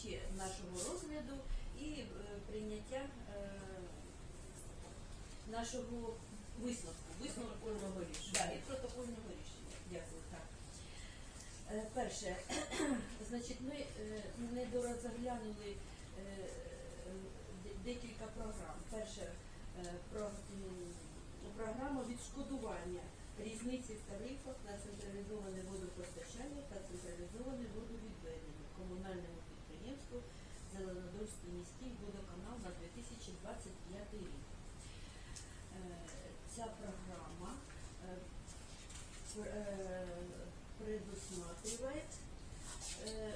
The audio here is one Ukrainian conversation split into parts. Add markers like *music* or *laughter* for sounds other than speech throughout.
ще нашого розгляду і е, прийняття е, нашого висновку. Протокольного рішення. Да, і протокольного рішення. Дякую. Так. Е, Перше, *clears throat* значить, ми недорозглянули де- декілька програм. Перше, про, програма відшкодування різниці в тарифах на централізоване водопостачання та централізоване водовідведення комунальному підприємству Зеленодольський міський водоканал на 2025 рік. Е, Ця програма е, пр- е, предусматривает э,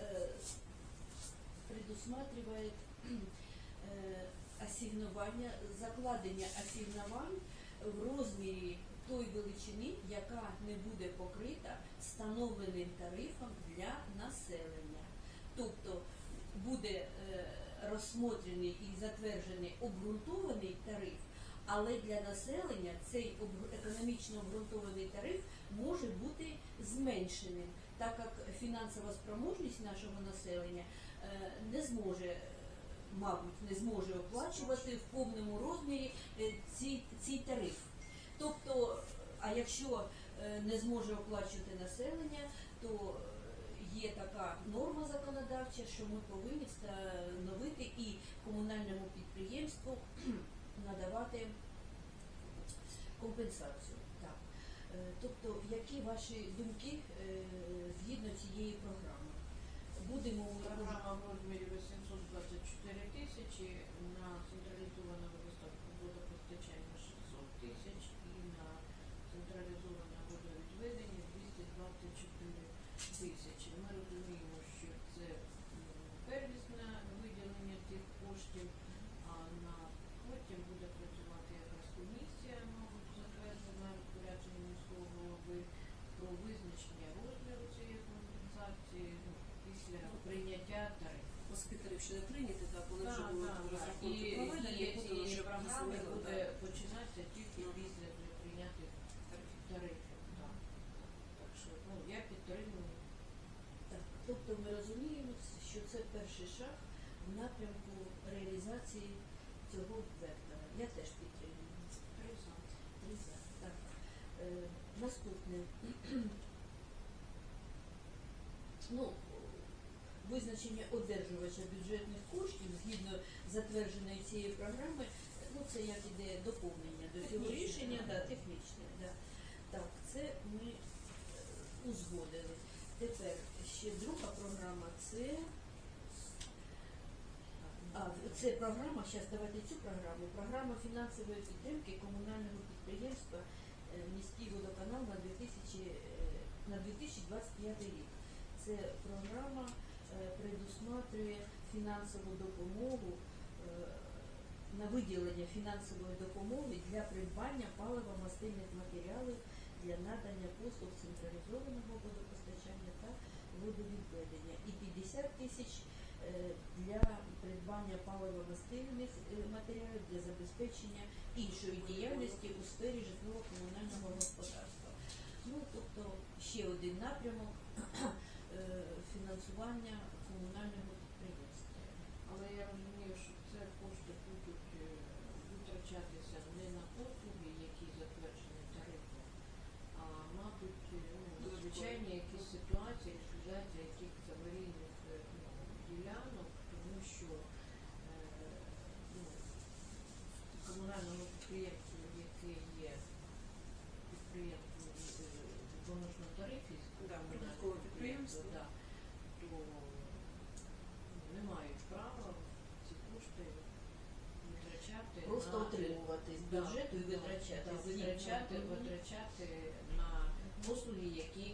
э, предусматривает э, асигнування, закладення асигнувань в розмірі той величини, яка не буде покрита встановленим тарифом для населення. Тобто буде е, розсмотрений і затверджений обґрунтований тариф, але для населення цей економічно обґрунтований тариф може бути зменшеним, так як фінансова спроможність нашого населення е, не зможе, е, мабуть, не зможе оплачувати в повному розмірі ці, цей тариф. Тобто, а якщо не зможе оплачувати населення, то е, є така норма законодавча, що ми повинні встановити і комунальному підприємству *clears throat* надавати компенсацію. Так. Е, Тобто, які ваші думки е, згідно цієї програми? Будемо Програма в розмірі 824 тисячі, на централізоване водостав- водопостачання 600 тисяч і на централізоване водовідведення 224 тисячі. Ми розуміємо, що це м, первісне виділення тих коштів, а на потім буде працювати якась комісія, мабуть, затверджена розпорядженням міського голови про визначення розміру цієї компенсації ну, після прийняття тарифу. Госпіталів ще не прийняті, так, коли вже Так, будуть так, так. розрахунки І проведені, дія буде цієї вже програми після буде так. починатися тільки після вже прийнятих тарифів. Так. Так що ну, я підтримую. Так, тобто ми розуміємо, що це перший шаг в напрямку реалізації цього вектора. Я теж підтримую. Три за. Так. Е, наступне. ну, визначення одержувача бюджетних коштів згідно затвердженої цієї програми, ну це як іде доповнення до цього Технічне, рішення, да, технічне. Да. Так, це ми е, узгодили. Тепер ще друга програма це. А, це програма, зараз давайте цю програму. Програма фінансової підтримки комунального підприємства е, міський водоканал на 2000, е, на 2025 рік. Це програма е, предусматрює фінансову допомогу е, на виділення фінансової допомоги для придбання паливо-мастильних матеріалів для надання послуг централізованого водопостачання та водовідведення і 50 тисяч е, для придбання паливо-мастильних е, матеріалів для забезпечення іншої діяльності у сфері житлово-комунального господарства. Ну, тобто ще один напрямок *clears throat* е, фінансування комунального підприємства. Але я розумію, що це кошти будуть е, витрачатися не на послуги, які затверджені тарифом, а мабуть, е, ну, надзвичайні якісь ситуації, ліквідація якихось аварійних ну, ділянок, тому що ну, комунальному підприємству, яке є підприємством е, на тарифі з Да, прибуткове підприємство. да, то ну, не мають права ці кошти витрачати Просто на отримувати з бюджету і витрачати. да, витрачати, Мгм. витрачати на послуги, які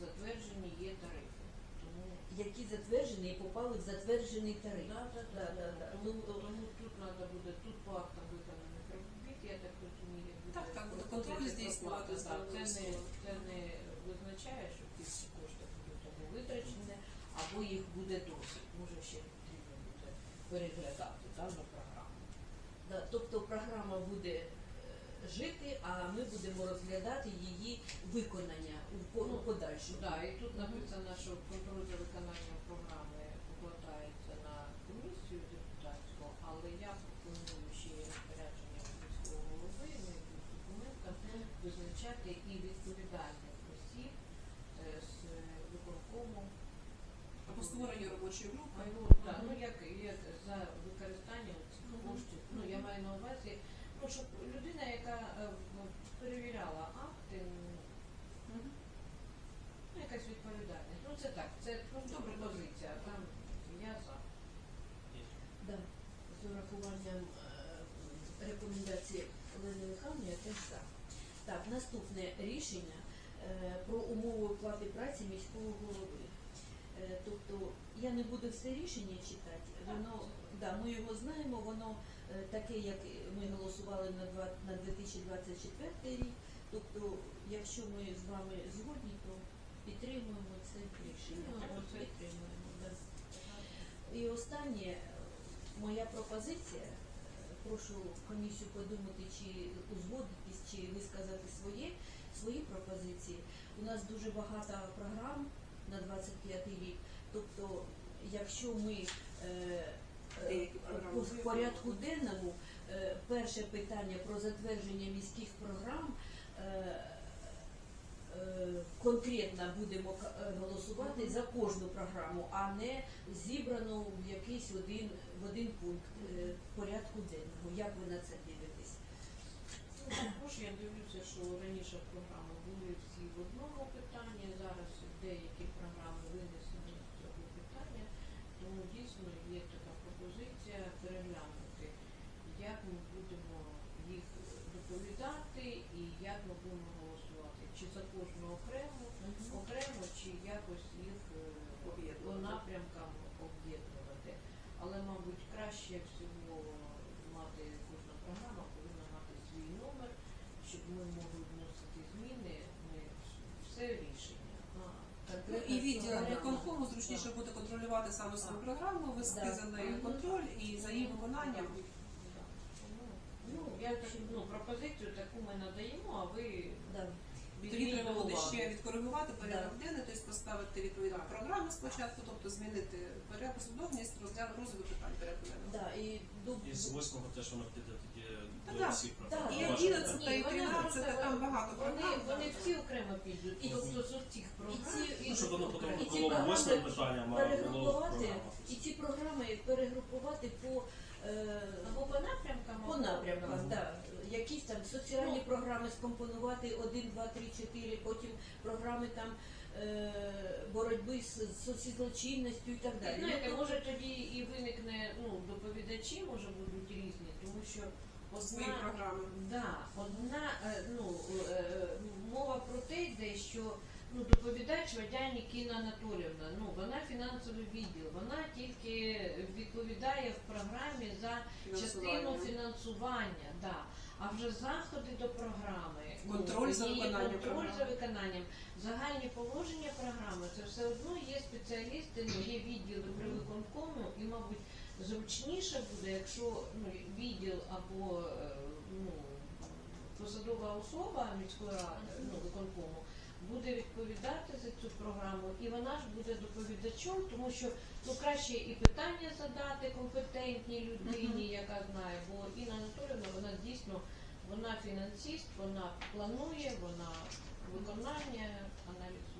затверджені є тарифи. Тому які затверджені і попали в затверджений тариф. Да, да, да, Да, да, да. Тому, тому тут треба буде тут по актам виконаних робіт, я так розумію, Так, так, буде контроль здійснювати проплата. Це не, це не визначає, що ті всі кошти будуть або витрачені, або їх буде досить. Може ще потрібно буде переглядати да, на програму. Да, тобто програма буде е, жити, а ми будемо розглядати її виконання у по- у подальшому. Да, і тут написано, що контроль за виконанням програми покладається на комісію депутатську, але я пропоную ще розпорядження міського голови, ну і тут визначати і відповідальних осіб е, з виконкому. А по створенню робочої групи. Ну, так, ну як, як за використання цих коштів, ну я маю на увазі, ну щоб людина, яка е, перевіряла акти, ну якась відповідальність. Ну це так, це просто Добре, пропозиція, а там я за. Да. З урахуванням е, рекомендацій Олени Михайловни я теж за. Так, наступне рішення е, про умови оплати праці міського голови. Е, тобто я не буду все рішення читати, воно да, ми його знаємо, воно е, таке, як ми голосували на, два, на 2024 рік. Тобто, якщо ми з вами згодні, то підтримуємо це рішення. Ну, підтримуємо. Да. І останнє, е, моя пропозиція, прошу комісію подумати, чи узгодитись, чи висказати свої, свої пропозиції. У нас дуже багато програм на 25 рік. Тобто, якщо ми е, е, по- в порядку денному е, перше питання про затвердження міських програм. Конкретно будемо голосувати за кожну програму, а не зібрано в якийсь один в один пункт порядку денного. Як ви на це дивитесь? Ну, також я дивлюся, що раніше програми були всі в одному питанні, зараз деякі програми винесені з цього питання, тому дійсно є така пропозиція переглянути, як ми будемо їх доповідати і як ми будемо голосувати, чи за кожну окремо, окремо, чи якось їх е, по напрямкам об'єднувати. Але, мабуть, краще всього мати кожна програма повинна мати свій номер, щоб ми могли вносити зміни в- все рішення, Ну, і відділ виконкому зручніше буде контролювати саме свою програму, вести за нею контроль і за її виконанням. Ну, я так, ну, пропозицію таку ми надаємо, а ви Да. Тоді треба буде ще відкоригувати порядок Да. денний, тобто поставити відповідну програму спочатку, тобто змінити порядок послідовність розгляду розгляду питань порядку денного. Да, і до І з восьмого теж воно піде да. Да. І 11 і вони 13 там багато Вони, програм. вони всі окремо підуть, І- тобто з цих і програм. ці- Ну, щоб воно потім І ці було програми питання, а було перегрупувати і ці програми перегрупувати по, е, Або по напрямкам, по або- напрямках, Мгм. да. якісь там соціальні Ну. програми скомпонувати 1, 2, 3, 4, потім програми там е, боротьби з соцзлочинністю і так далі. знаєте, Ну, може тоді і виникне, ну, доповідачі може будуть різні, тому що одна, програми. да, одна е, ну, е, мова про те йде, що ну, доповідач Вадяні Кіна Анатолівна, ну, вона фінансовий відділ, вона тільки відповідає в програмі за частину Фінансування. да. а вже заходи до програми, Контроль за її виконанням контроль програми. за виконанням, загальні положення програми, це все одно є спеціалісти, ну, є відділи при виконкому, і, мабуть, зручніше буде, якщо ну, відділ або е, ну, посадова особа міської ради, ну, виконкому, буде відповідати за цю програму, і вона ж буде доповідачом, тому що ну краще і питання задати компетентній людині, яка знає, бо Інна Анатолівна, вона дійсно вона фінансист, вона планує, вона виконання аналізує.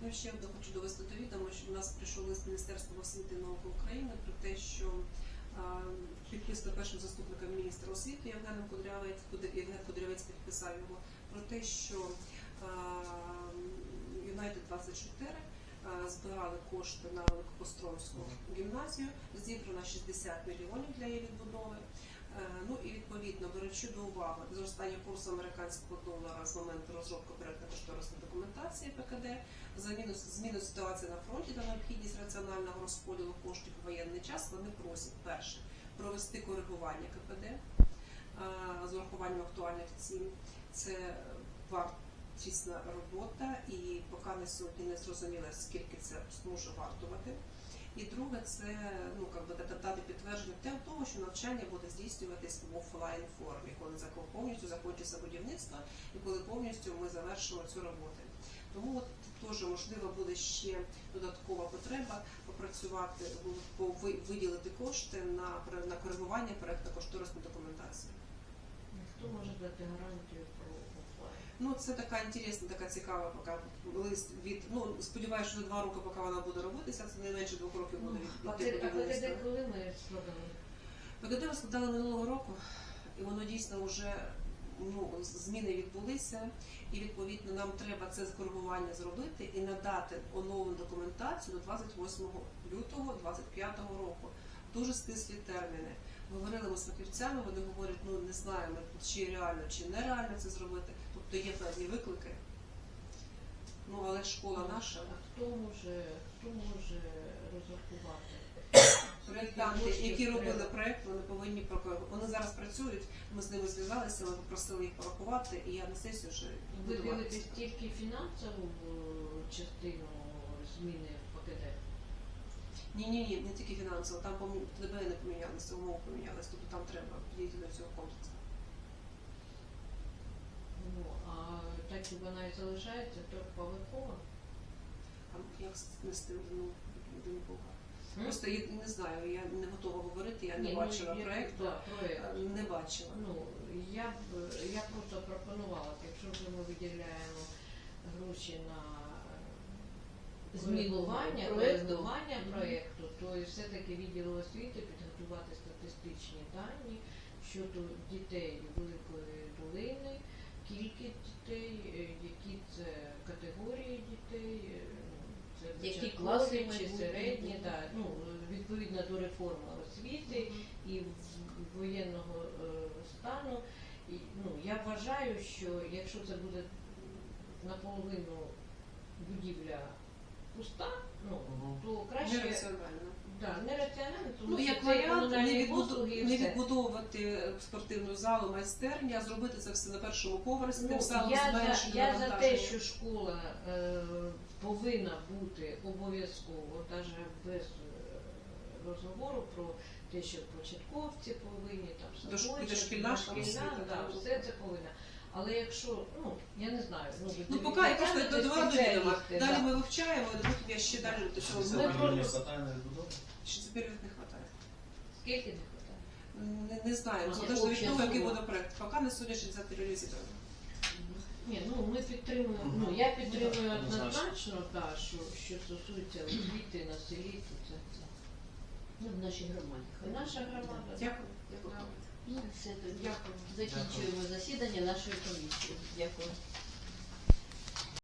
Я ще одне хочу довести до відома, що в нас прийшов лист Міністерства освіти і науки України про те, що підписано першим заступником міністра освіти Євгеном Кудрявець, Євген Кудрявець підписав його про те, що Юнайтед 24 а, збирали кошти на Великопостровську гімназію, зібрано 60 мільйонів для її відбудови. Е, Ну і відповідно беручи до уваги зростання курсу американського долара з моменту розробки проєктно-кошторисної документації ПКД, заміну зміну ситуації на фронті та необхідність раціонального розподілу коштів у воєнний час, вони просять перше провести коригування КПД з урахуванням актуальних цін. Це вартісна робота, і поки на сьогодні не зрозуміло, скільки це зможе вартувати. І друге, це ну дати- підтвердження те- того, що навчання буде здійснюватись в офлайн формі, коли повністю закінчиться будівництво і коли повністю ми завершимо цю роботу. Тому от теж можливо буде ще додаткова потреба попрацювати, по- виділити кошти на на коригування проектно-кошторисної документації. Хто може дати гарантію про? Ну, це така інтересна, така цікава поки лист від. Ну сподіваюся, що за два роки, поки вона буде робитися, це не менше двох років буде від А ти- а. ПКД коли ми складали? ПКД ми складали минулого року, і воно дійсно вже ну, зміни відбулися, і відповідно нам треба це скоригування зробити і надати оновлену документацію до 28 лютого 2025 року. Дуже стислі терміни. Говорили ми з фахівцями, вони говорять, ну не знаємо, чи реально, чи нереально це зробити. Тобто є певні виклики. Ну але школа наша. А хто може, хто може розрахувати? Проєктанти, які робили проєкт, вони повинні прокоментувати. Вони зараз працюють. Ми з ними зв'язалися, ми попросили їх порахувати, і я на сесію вже Ви дивитесь тільки фінансову е, частину зміни в ПКД? Ні, ні, ні, не тільки фінансово, там. ТДБ не помінялися, умови помінялися, тобто там треба підійти до цього комплексу. Ну, а так і вона і залишається трьохповерхова? Там як з- не з тим ну, один Бога. Просто я не знаю, я не готова говорити, я не Ні, бачила ну, я- проєкту, да, проект. не бачила. Ну, я б я просто пропонувала, якщо вже ми виділяємо гроші на е, Зміну коригування, проекту. коригування проєкту, то і все-таки відділу освіти підготувати статистичні дані щодо дітей Великої долини, кількість дітей, е, які це категорії дітей, е, це Які початкові класи чи майбутні, середні, да, ну, відповідно до реформи освіти і в- воєнного е, стану. І, ну, я вважаю, що якщо це буде наполовину будівля пуста, ну, то краще Да, нераціонально, тому Ну, що як це варіант, не, комунальні відбуду... послуги і не все. відбудовувати спортивну залу, майстерню, а зробити це все на першому поверсі, Ну, тим самим я, за, зменшити я за те, навантаження. що школа е, повинна бути обов'язково, навіть без е, розговору про те, що початковці повинні, там Дош- садочок, дошкільна дошкільна, освіта, да, так. все це повинна. Але якщо, ну, я не знаю, ну, ви Ну, поки я просто тягнете довела до відома. Далі да. ми вивчаємо, і потім я ще далі до цього Ми 60 зробимо. про- мільйонів хватає на відбудову? Ще тепер їх не вистачає. Скільки не хватає? Не, не знаю, А, залежно від обща того, який сума. буде проект. Поки на сьогодні 60 мільйонів. Ні, ну ми підтримуємо. Ну я підтримую Ну, так, однозначно. да, що, що стосується освіти на селі, то це, це. Ну, в нашій громаді. Наша громада. Дякую. Ну. Дякую. Закінчуємо засідання нашої комісії. Дякую.